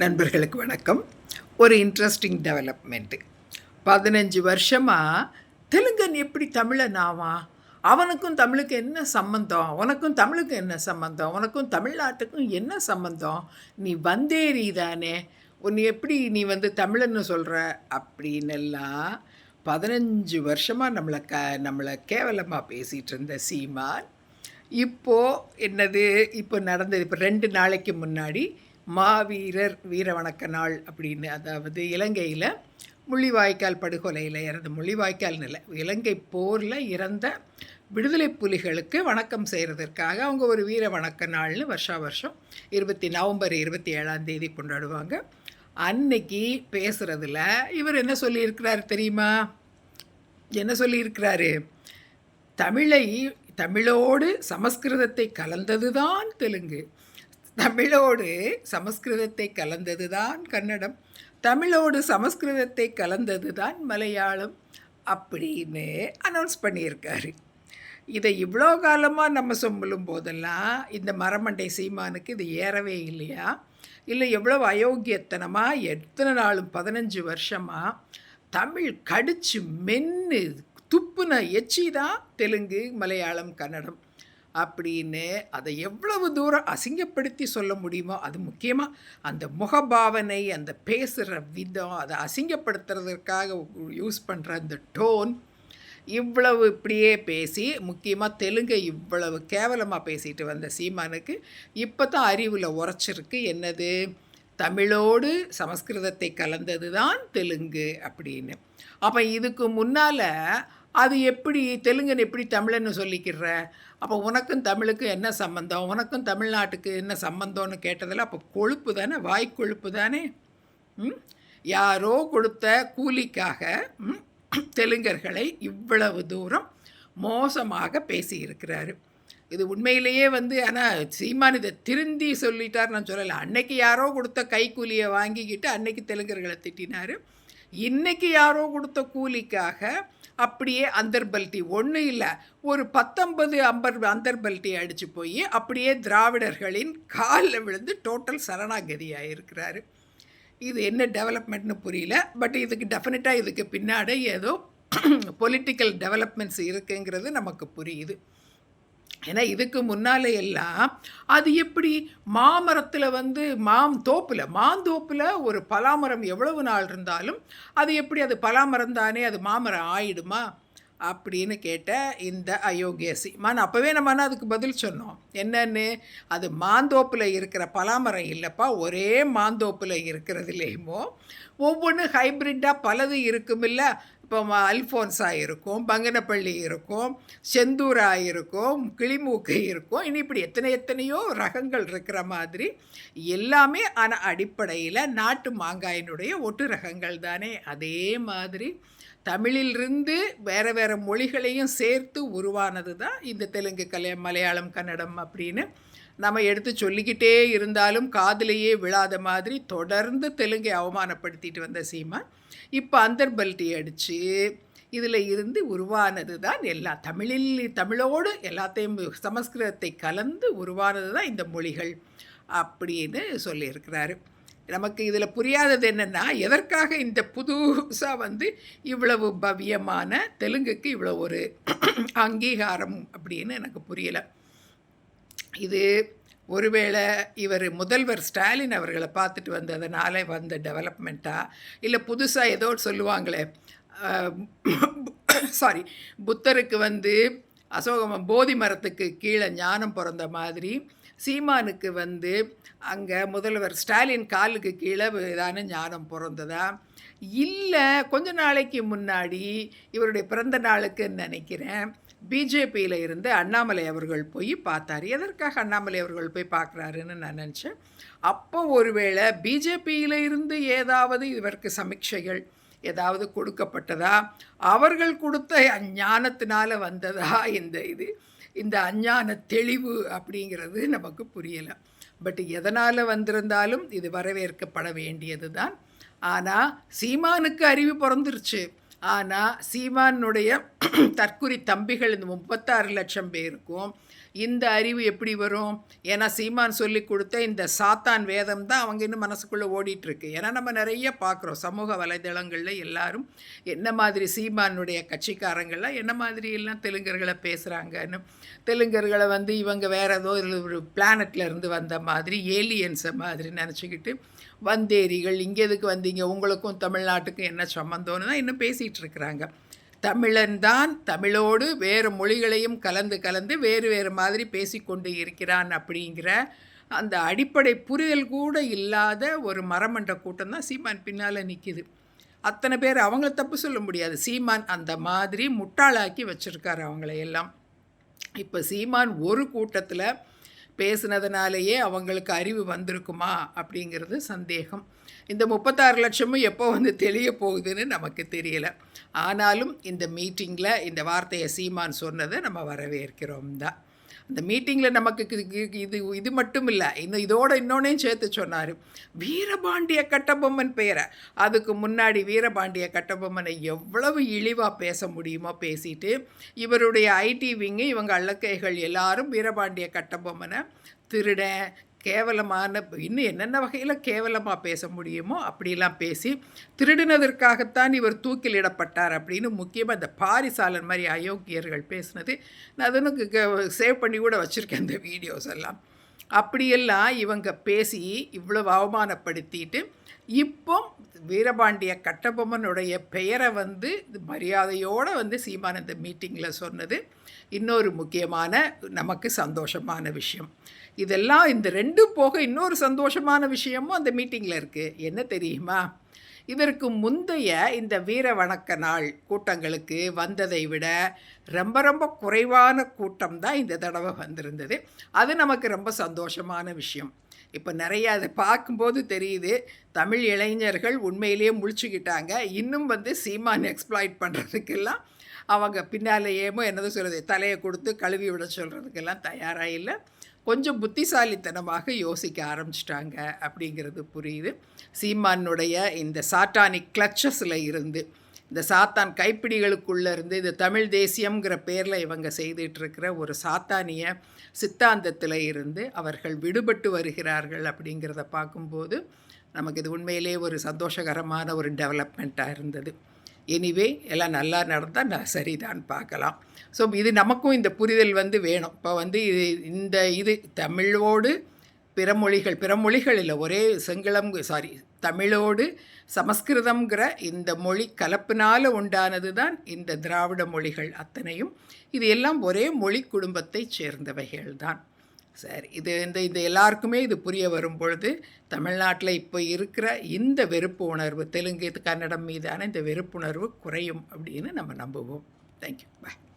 நண்பர்களுக்கு வணக்கம். ஒரு இன்ட்ரெஸ்டிங் டெவலப்மெண்ட்டு பதினஞ்சு வருஷமாக தெலுங்கன் எப்படி தமிழன் ஆவான் அவனுக்கும் தமிழுக்கு என்ன சம்மந்தம் உனக்கும் தமிழுக்கு என்ன சம்மந்தம் உனக்கும் தமிழ்நாட்டுக்கும் என்ன சம்மந்தம் நீ வந்தேரி தானே உன்னை எப்படி நீ வந்து தமிழன்னு சொல்கிற அப்படின்னெல்லாம் பதினஞ்சு வருஷமாக நம்மளை க நம்மளை கேவலமாக பேசிகிட்டு இருந்த சீமான் இப்போது என்னது இப்போ நடந்தது இப்போ ரெண்டு நாளைக்கு முன்னாடி மாவீரர் வீர வணக்க நாள் அப்படின்னு அதாவது இலங்கையில் முள்ளிவாய்க்கால் படுகொலையில் இறந்த முள்ளிவாய்க்கால் நிலை இலங்கை போரில் இறந்த விடுதலை புலிகளுக்கு வணக்கம் செய்கிறதற்காக அவங்க ஒரு வீர வணக்க நாள்னு வருஷா வருஷம் இருபத்தி நவம்பர் இருபத்தி ஏழாம் தேதி கொண்டாடுவாங்க. அன்னைக்கு பேசுகிறதுல இவர் என்ன சொல்லியிருக்கிறார் தெரியுமா? என்ன சொல்லியிருக்கிறாரு? தமிழை தமிழோடு சமஸ்கிருதத்தை கலந்தது தான் தெலுங்கு. தமிழோடு சமஸ்கிருதத்தை கலந்தது தான் கன்னடம். தமிழோடு சமஸ்கிருதத்தை கலந்தது தான் மலையாளம் அப்படின்னு அனௌன்ஸ் பண்ணியிருக்காரு. இதை இவ்வளோ காலமாக நம்ம சொல்லும் போதெல்லாம் இந்த மரமண்டை சீமானுக்கு இது ஏறவே இல்லையா? இல்லை எவ்வளோ அயோக்கியத்தனமாக எத்தனை நாளும் பதினஞ்சு வருஷமாக தமிழ் கடிச்சு மென்னு துப்புன எச்சி தான் தெலுங்கு மலையாளம் கன்னடம். அப்படின்னு அதை எவ்வளவு தூரம் அசிங்கப்படுத்தி சொல்ல முடியுமோ அது முக்கியமாக அந்த முகபாவனை அந்த பேசுகிற விதம் அதை அசிங்கப்படுத்துறதுக்காக யூஸ் பண்ணுற அந்த டோன் இவ்வளவு இப்படியே பேசி முக்கியமாக தெலுங்கை இவ்வளவு கேவலமாக பேசிட்டு வந்த சீமானுக்கு இப்போ தான் அறிவில் உரைச்சிருக்கு என்னது? தமிழோடு சமஸ்கிருதத்தை கலந்தது தான் தெலுங்கு அப்படின்னு. அப்போ இதுக்கு முன்னால் அது எப்படி தெலுங்குன்னு எப்படி தமிழன்னு சொல்லிக்கிற? அப்போ உனக்கும் தமிழுக்கும் என்ன சம்மந்தம் உனக்கும் தமிழ்நாட்டுக்கு என்ன சம்பந்தம்னு கேட்டதில் அப்போ கொழுப்பு தானே? வாய் கொழுப்பு தானே? ம்? யாரோ கொடுத்த கூலிக்காக தெலுங்கர்களை இவ்வளவு தூரம் மோசமாக பேசியிருக்கிறாரு. இது உண்மையிலேயே வந்து ஆனால் சீமான் இதை திருந்தி சொல்லிட்டார் நான் சொல்லலை. அன்னைக்கு யாரோ கொடுத்த கைக்கூலியை வாங்கிக்கிட்டு அன்னைக்கு தெலுங்கர்களை திட்டினார். இன்னைக்கு யாரோ கொடுத்த கூலிக்காக அப்படியே அந்தர்பல்ட்டி ஒன்றும் இல்லை. ஒரு பத்தொன்பது அம்பர் அந்தர்பல்ட்டி அடித்து போய் அப்படியே திராவிடர்களின் காலில் விழுந்து டோட்டல் சரணாகதியாக இருக்கிறாரு. இது என்ன டெவலப்மெண்ட்னு புரியல. பட் இதுக்கு டெஃபினட்டாக இதுக்கு பின்னாடி ஏதோ பொலிட்டிக்கல் டெவலப்மெண்ட்ஸ் இருக்குங்கிறது நமக்கு புரியுது. ஏன்னா இதுக்கு முன்னாலே எல்லாம் அது எப்படி மாமரத்தில் வந்து மாம் தோப்பில் மாந்தோப்பில் ஒரு பலாமரம் எவ்வளவு நாள் இருந்தாலும் அது எப்படி அது பலாமரம் தானே அது மாமரம் ஆயிடுமா அப்படின்னு கேட்ட இந்த அயோக்கியசி. மான் அப்போவே நம்ம அதுக்கு பதில் சொன்னோம். என்னன்னு? அது மாந்தோப்பில் இருக்கிற பலாமரம் இல்லைப்பா ஒரே மாந்தோப்பில் இருக்கிறதுலேயுமோ ஒவ்வொன்று ஹைப்ரிட்டாக பலது இருக்குமில்ல இப்போ அல்ஃபோன்ஸா இருக்கும் பங்கனப்பள்ளி இருக்கும் செந்தூரா இருக்கும் கிளிமூக்கு இருக்கும். இனி இப்படி எத்தனை எத்தனையோ ரகங்கள் இருக்கிற மாதிரி எல்லாமே ஆனால் அடிப்படையில் நாட்டு மாங்காயினுடைய ஒட்டு ரகங்கள் தானே. அதே மாதிரி தமிழிலிருந்து வேறு வேறு மொழிகளையும் சேர்த்து உருவானது தான் இந்த தெலுங்கு கலை மலையாளம் கன்னடம் அப்படின்னு நம்ம எடுத்து சொல்லிக்கிட்டே இருந்தாலும் காதிலேயே விழாத மாதிரி தொடர்ந்து தெலுங்கை அவமானப்படுத்திட்டு வந்த சீமான். இப்போ அந்தர்பல்ட்டி அடித்து இதில் இருந்து உருவானது தான் எல்லா தமிழில் தமிழோடு எல்லாத்தையும் சமஸ்கிருதத்தை கலந்து உருவானது தான் இந்த மொழிகள் அப்படின்னு சொல்லியிருக்கிறாரு. நமக்கு இதில் புரியாதது என்னென்னா எதற்காக இந்த புதுசாக வந்து இவ்வளவு பவ்யமான தெலுங்குக்கு இவ்வளோ ஒரு அங்கீகாரம் அப்படின்னு எனக்கு புரியலை. இது ஒருவேளை இவர் முதல்வர் ஸ்டாலின் அவர்களை பார்த்துட்டு வந்ததுனால வந்த டெவலப்மெண்ட்டாக இல்லை புதுசாக ஏதோ சொல்லுவாங்களே சாரி புத்தருக்கு வந்து அசோகம் போதி மரத்துக்கு கீழே ஞானம் பிறந்த மாதிரி சீமானுக்கு வந்து அங்கே முதல்வர் ஸ்டாலின் காலுக்கு கீழே ஏதான ஞானம் பிறந்ததா? இல்லை கொஞ்ச நாளைக்கு முன்னாடி இவருடைய பிறந்த நாளுக்குன்னு நினைக்கிறேன். பிஜேபியில் இருந்து அண்ணாமலை அவர்கள் போய் பார்த்தாரு. எதற்காக அண்ணாமலை அவர்கள் போய் பார்க்குறாருன்னு நான் நினச்சேன். அப்போ ஒருவேளை பிஜேபியில் இருந்து ஏதாவது இவருக்கு சமீட்சைகள் ஏதாவது கொடுக்கப்பட்டதா? அவர்கள் கொடுத்த அஞ்ஞானத்தினால வந்ததா? இந்த இது இந்த அஞ்ஞான தெளிவு அப்படிங்கிறது நமக்கு புரியலை. பட் எதனால் வந்திருந்தாலும் இது வரவேற்கப்பட வேண்டியது தான் ஆனால் சீமானுக்கு அறிவு பிறந்துருச்சு. ஆனால் சீமானுடைய தற்குறி தம்பிகள் இந்த முப்பத்தாறு லட்சம் பேருக்கும் இந்த அறிவு எப்படி வரும்? ஏன்னா சீமான் சொல்லி கொடுத்த இந்த சாத்தான் வேதம் தான் அவங்க இன்னும் மனசுக்குள்ளே ஓடிட்டுருக்கு. ஏன்னா நம்ம நிறைய பார்க்குறோம். சமூக வலைதளங்களில் எல்லாரும் என்ன மாதிரி சீமானுடைய கட்சிக்காரங்கள்லாம் என்ன மாதிரி எல்லாம் தெலுங்கர்களை பேசுகிறாங்கன்னு தெலுங்கர்களை வந்து இவங்க வேறு ஏதோ ஒரு பிளானட்ல இருந்து வந்த மாதிரி ஏலியன்ஸை மாதிரி நினச்சிக்கிட்டு வந்தேரிகள் இங்கே எதுக்கு வந்தீங்க? உங்களுக்கும் தமிழ்நாட்டுக்கும் என்ன சம்மந்தோன்னு தான் இன்னும் பேசிகிட்டு இருக்கிறாங்க தமிழன் தான் தமிழோடு வேறு மொழிகளையும் கலந்து கலந்து வேறு வேறு மாதிரி பேசிக்கொண்டு இருக்கிறான் அப்படிங்கிற அந்த அடிப்படை புரிதல் கூட இல்லாத ஒரு மரமண்ட கூட்டம் தான் சீமான் பின்னால் நிற்கிது அத்தனை பேர் அவங்கள தப்பு சொல்ல முடியாது. சீமான் அந்த மாதிரி முட்டாளாக்கி வச்சுருக்காரு அவங்களையெல்லாம் எல்லாம். இப்போ சீமான் ஒரு கூட்டத்தில் பேசுனதுனாலேயே அவங்களுக்கு அறிவு வந்திருக்குமா அப்படிங்கிறது சந்தேகம். இந்த முப்பத்தாறு லட்சமும் எப்போ வந்து தெளிய போகுதுன்னு நமக்கு தெரியல. ஆனாலும் இந்த மீட்டிங்கில் இந்த வார்த்தையை சீமான் சொன்னதை நம்ம வரவேற்கிறோம் தான். அந்த மீட்டிங்கில் நமக்கு இது இது மட்டும் இல்லை இன்னும் இதோட இன்னொன்னையும் சேர்த்து சொன்னார். வீரபாண்டிய கட்டபொம்மன் பெயரை அதுக்கு முன்னாடி வீரபாண்டிய கட்டபொம்மனை எவ்வளவு இழிவாக பேச முடியுமோ பேசிட்டு இவருடைய ஐடி விங்கு இவங்க அள்ளக்கைகள் எல்லாரும் வீரபாண்டிய கட்டபொம்மனை திருடன் கேவலமான இன்னும் என்னென்ன வகையில் கேவலமாக பேச முடியுமோ அப்படிலாம் பேசி திருடினதற்காகத்தான் இவர் தூக்கிலிடப்பட்டார் அப்படின்னு முக்கியமாக இந்த பாரிசாலன் மாதிரி அயோக்கியர்கள் பேசினது. நான் அதனுக்கு சேவ் பண்ணி கூட வச்சுருக்கேன் இந்த வீடியோஸ் எல்லாம். அப்படியெல்லாம் இவங்க பேசி இவ்வளோ அவமானப்படுத்திட்டு இப்போ வீரபாண்டிய கட்டபொம்மனுடைய பெயரை வந்து மரியாதையோடு வந்து சீமானந்த மீட்டிங்கில் சொன்னது இன்னொரு முக்கியமான நமக்கு சந்தோஷமான விஷயம். இதெல்லாம் இந்த ரெண்டும் போக இன்னொரு சந்தோஷமான விஷயமும் அந்த மீட்டிங்கில் இருக்குது என்ன தெரியுமா? இதற்கு முந்தைய இந்த வீர வணக்க நாள் கூட்டங்களுக்கு வந்ததை விட ரொம்ப ரொம்ப குறைவான கூட்டம் தான் இந்த தடவை வந்திருந்தது. அது நமக்கு ரொம்ப சந்தோஷமான விஷயம். இப்போ நிறைய அதை பார்க்கும்போது தெரியுது. தமிழ் இளைஞர்கள் உண்மையிலேயே முழிச்சுக்கிட்டாங்க. இன்னும் வந்து சீமான் எக்ஸ்ப்ளாய்ட் பண்ணுறதுக்கெல்லாம் அவங்க பின்னாலேயேமோ என்னது சொல்கிறது தலையை கொடுத்து கழுவி விட சொல்கிறதுக்கெல்லாம் தயாராக இல்லை. கொஞ்சம் புத்திசாலித்தனமாக யோசிக்க ஆரம்பிச்சிட்டாங்க அப்படிங்கிறது புரியுது. சீமானுடைய இந்த சாட்டானிக் கிளச்சஸில் இருந்து இந்த சாத்தான் கைப்பிடிகளுக்குள்ளே இருந்து இந்த தமிழ் தேசியங்கிற பேரில் இவங்க செய்துட்ருக்கிற ஒரு சாத்தானிய சித்தாந்தத்தில் இருந்து அவர்கள் விடுபட்டு வருகிறார்கள் அப்படிங்கிறத பார்க்கும்போது நமக்கு இது உண்மையிலே ஒரு சந்தோஷகரமான ஒரு டெவலப்மெண்ட்டாக இருந்தது. எனிவே எல்லாம் நல்லா நடந்தால் நான் சரிதான் பார்க்கலாம். ஸோ இது நமக்கும் இந்த புரிதல் வந்து வேணும். இப்போ வந்து இது இந்த இது தமிழோடு பிற மொழிகள் பிற மொழிகளில் ஒரே செங்களம் சாரி தமிழோடு சமஸ்கிருதங்கிற இந்த மொழி கலப்பினால் உண்டானது தான் இந்த திராவிட மொழிகள் அத்தனையும். இது எல்லாம் ஒரே மொழி குடும்பத்தைச் சேர்ந்தவைகள் தான் சரி இது இந்த இந்த எல்லாருக்குமே இது புரிய வரும் பொழுது தமிழ்நாட்டில் இப்போ இருக்கிற இந்த வெறுப்பு உணர்வு தெலுங்கு கன்னடம் மீதான இந்த வெறுப்புணர்வு குறையும் அப்படின்னு நம்ம நம்புவோம். Thank you bye